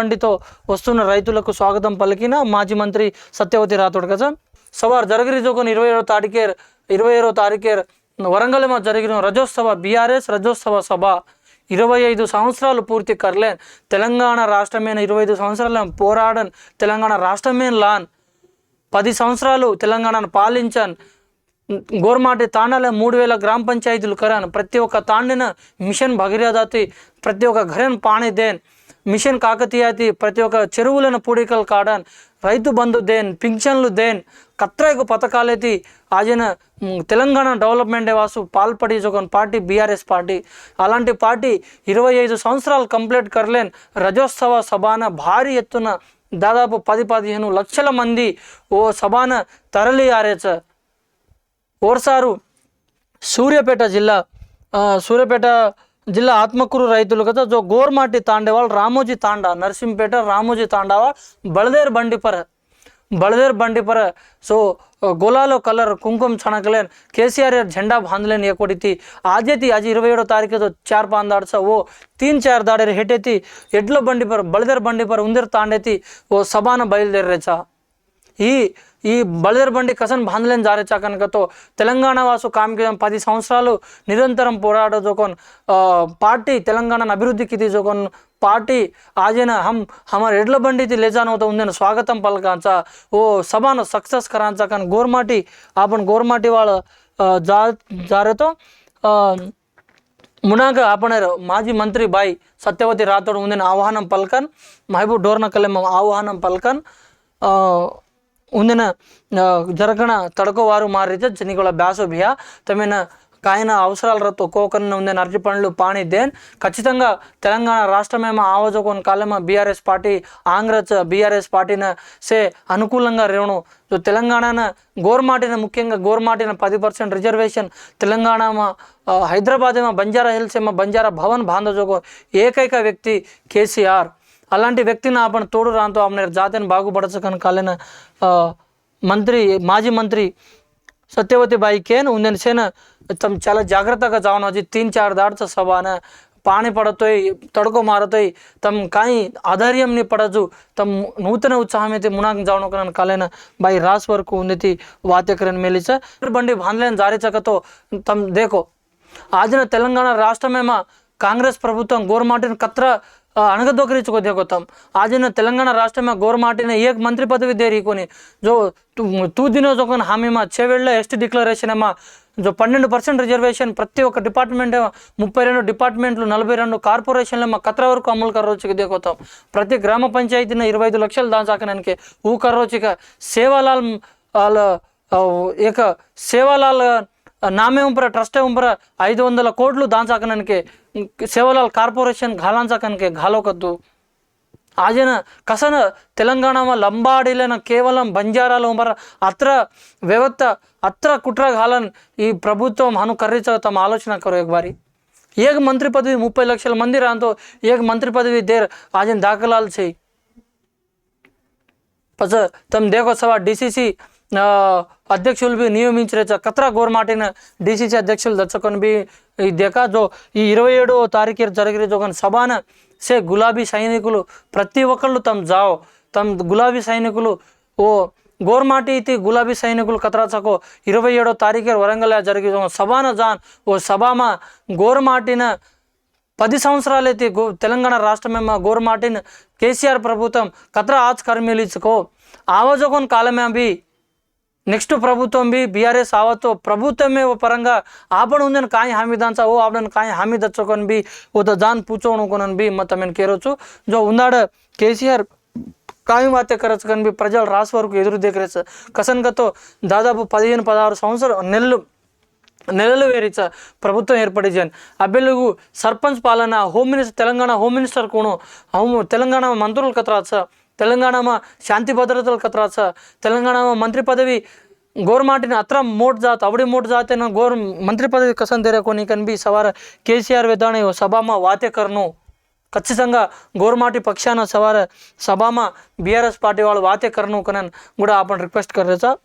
బండితో వస్తున్న రైతులకు స్వాగతం పలికిన మాజీ మంత్రి సత్యవతి రాథోడ్ కదా సవార్ జరగరిజోకొని ఇరవై ఏడో తారీఖేర్ ఇరవై ఏడో తారీఖేర్ వరంగల్ జరిగిన రజోత్సవ బీఆర్ఎస్ రజోత్సవ సభ. ఇరవై ఐదు సంవత్సరాలు పూర్తి కర్లేన్. తెలంగాణ రాష్ట్రమైన ఇరవై ఐదు సంవత్సరాల పోరాడన్ తెలంగాణ రాష్ట్రమే లాన్. పది సంవత్సరాలు తెలంగాణను పాలించాను. గోర్మాటి తాండాల మూడు వేల గ్రామ పంచాయతీలు కరాన్. ప్రతి ఒక్క తాండిన మిషన్ భగీరథాతి ప్రతి ఒక్క ఘరన్ పాణిదేన్ మిషన్ కాకతీయతి ప్రతి ఒక్క చెరువులను పూడికలు కాడాన్ రైతు బంధు దేన్ పింఛన్లు దేన్ కత్రైకు పథకాలైతే ఆయన తెలంగాణ డెవలప్మెంట్ వాసు పాల్పడి ఒక పార్టీ బీఆర్ఎస్ పార్టీ. అలాంటి పార్టీ ఇరవై ఐదు సంవత్సరాలు కంప్లీట్ కర్లేన్ రజోత్సవ సభాన భారీ ఎత్తున దాదాపు పది పదిహేను లక్షల మంది ఓ సభాన తరలి ఆరేచ. ఓర్సారు సూర్యాపేట జిల్లా సూర్యాపేట ಜಿಲ್ಲಾ ಆತ್ಮಕೂರು ರೈತರು ಕದ ಜೋ ಗೋರ್ಮಾಟಿ ತಾಂಡೇವಾಳ್ ರಾಮೋಜಿ ತಾಂಡ ನರಸಿಂಹಪೇಟ ರಾಮೋಜಿ ತಾಂಡವ బళదేర్ బండిపర్ బళదేర్ బండిపర్ సో ಗೋಲಾಲೋ ಕಲರ್ ಕುಂಕುಮ ಚಣಕಲೇನ್ ಕೆ ಸಿ ಆರ್ ಆರ್ ಝೆಂಡಾ ಬಾಂಧಲೇನ್ ಏಕೋಡಿತಿ ಆದ್ಯತಿ ಆಜಿ ಇರವೈ ಏಡೋ తారీఖు చార్ పాందాడ్స ఓ తీన్ చార్ దాడేరు హెటేతి ఎడ్ల బండిపర్ బళదేర్ బండిపర్ ఉందిర్ తాండేతి ఓ సబాన బయలుదేరేచా ఈ ఈ బలదర్ బండి కసన్ బాంధలేని జారచా కనుకతో తెలంగాణ వాసు కామికం పది సంవత్సరాలు నిరంతరం పోరాడ పార్టీ తెలంగాణను అభివృద్ధికి తీసుకోన్ పార్టీ ఆజన హమ్ హమ ఎడ్ల బండితి లేజానవుతా ఉందని స్వాగతం పలకాంచా ఓ సభను సక్సెస్ కరాంచా కానీ గోర్మాటి ఆపన్ గోర్మాటి వాళ్ళ జా జారతో మునాక ఆపనర్ మాజీ మంత్రి బాయ్ సత్యవతి రాథోడ్ ఉందని ఆహ్వానం పలకన్ మహబూబ్ డోర్నకలెం ఆహ్వానం పలకన్ ಮುಂದಿನ ಆ, ಜರಗಣ ತಡ್ಕೋವಾರು ಮಾರಿದ ಜನಿಗಳ ಬ್ಯಾಸೋ బియా తమిన కాయన అవసరాలతో కోకన్న ఉంది అరటి పండ్లు పాణిద్దేన్ ఖచ్చితంగా తెలంగాణ రాష్ట్రమేమో ఆవజోకొని కాలేమో బీఆర్ఎస్ పార్టీ ఆంగ్రచ్ బీఆర్ఎస్ పార్టీన సే అనుకూలంగా రేవను సో తెలంగాణ గోర్మాటిన ముఖ్యంగా గోర్మాటిన పది పర్సెంట్ రిజర్వేషన్ తెలంగాణ హైదరాబాద్ ఏమో బంజారా హిల్స్ ఏమో బంజారా భవన్ బాంధజోగో ఏకైక వ్యక్తి కేసీఆర్ అలాంటి వ్యక్తిని ఆపణ తోడు రాంతో ఆమె జాతిని బాగుపడచకని కాలిన మంత్రి మాజీ మంత్రి సత్యవతిబాయి కేన్ ఉందని సేన తమ చాలా జాగ్రత్తగా చావనొచ్చి తీన్ చార్ దాడుచ సభాన పాణి పడతాయి తడుకో మారతాయి తమ కానీ ఆధార్యంని పడదు తమ నూతన ఉత్సాహమైతే మునాకు జావనుకున్నాను కాలైన బై రాస్ వరకు ఉంది వాత్యకరణ మేలిచ బండి భాన్లైన జారీచకతో తమ దేకో ఆదిన తెలంగాణ రాష్ట్రమేమా కాంగ్రెస్ ప్రభుత్వం గోరుమాటిని కత్ర अणगदोकरीचुकोद्योगोतम आज न तेलंगाना తెలంగాణ రాష్ట్రమే गोरमाटी ఏ మంత్రి పదవి దేరికొని జో తూ कोनी जो तू दिनों जो हामी में छः పన్నెండు పర్సెంట్ రిజర్వేషన్ ప్రతి ఒక్క డిపార్ట్మెంట్ ముప్పై రెండు డిపార్ట్మెంట్లు నలభై రెండు కార్పొరేషన్లు మా కత్ర వరకు అమలు కరోచికి దిగుతాం ప్రతి గ్రామ పంచాయతీని ఇరవై ఐదు లక్షలు దాచాకనానికి ఊ కరోచిక సేవాలాల్ ఏక సేవాలాల్ నామే ఉంపర ట్రస్టే ఉంపర ఐదు వందల కోట్లు దాంచాకననికి సేవలాల్ కార్పొరేషన్ ఘాలాంచాకనకి ఘాలోకద్దు. ఆజన కసన తెలంగాణ లంబాడీలైన కేవలం బంజారాల ఉంపర అత్ర వ్యవత్త అత్ర కుట్ర కుట్రగాలన్ ఈ ప్రభుత్వం హను తమ ఆలోచన కరో ఒకబారి ఏక మంత్రి పదవి ముప్పై లక్షల మంది రాంతో ఏక మంత్రి పదవి దేర్ ఆజన దాఖలాలు చేయి. పస తమ దేఖో డిసిసి అధ్యక్షులు బి నియమించిన కత్రా గోర్మాటిన డిసిసి అధ్యక్షులు దచ్చకొని బి ఈ దేకా జో ఈ ఇరవై ఏడో తారీఖు జరిగిన జోగన్ సభాన సే గులాబీ సైనికులు ప్రతి ఒక్కళ్ళు తమ జావ్. తమ గులాబీ సైనికులు ఓ గోర్మాటి ఇది గులాబీ సైనికులు కత్రాచకో ఇరవై ఏడో తారీఖు వరంగల్ జరిగి సభాన జాన్ ఓ సభామా గోర్మాటిన పది సంవత్సరాలైతే గో తెలంగాణ రాష్ట్రమేమ గోర్మాటిన్ కేసీఆర్ ప్రభుత్వం కత్ర ఆజ్ కర్మిలిచుకో ఆవజోకొన్ కాలమే బి నెక్స్ట్ ప్రభుత్వం బి బీఆర్ఎస్ ఆవతో ప్రభుత్వమే ఓ పరంగా आपण ఉందని కాయి హామీ దాంచా ఓ आपण కాయి హామీ దచ్చకొని బి ఓ ద జాన్ పూచోను కొనన్ బి మత మెన్ కేరొచ్చు జో ఉన్నాడ కేసీఆర్ కాయి వాతే కరచు కన్ బి ప్రజలు రాసు వరకు ఎదురు దగ్గరేచ కసన్గతో దాదాపు పదిహేను పదహారు సంవత్సరం నెలలు నెలలు వేరిచ ప్రభుత్వం ఏర్పడిజాన్ అభ్యర్థులకు సర్పంచ్ పాలన home minister Telangana home minister Kuno home Telangana మంత్రులు కతరాచ ತೆಲಂಗಾಣಾಮ ಶಾಂತಿ ಭದ್ರತಲ ಕತ್ರಾಸ ತೆಲಂಗಾಣಾಮ ಮಂತ್ರಿ ಪದವಿ ಗೌರ್ಮಾಟಿನ ಹತ್ರ ಮೋಟ್ ಜಾತ್ ಅವಡಿ ಮೋಟ್ ಜಾತಿನ ಗೌರ್ ಮಂತ್ರಿ ಪದವಿ ಕಸಂದಿರ ಕೊನಿ ಕನ್ ಬಿ ಸವಾರ ಕೆ ಸಿ ಆರ್ ವೆದಾಣಿ ಸಭಾಮ ವಾತ್ಯಕರ್ನು ఖచ్చితంగా గోర్మాటి పక్షాన సవార సభామా బీఆర్ఎస్ పార్టీ వాళ్ళు వాతే కరణు కనన్ కూడా ఆపణ రిక్వెస్ట్ కర్రే సార్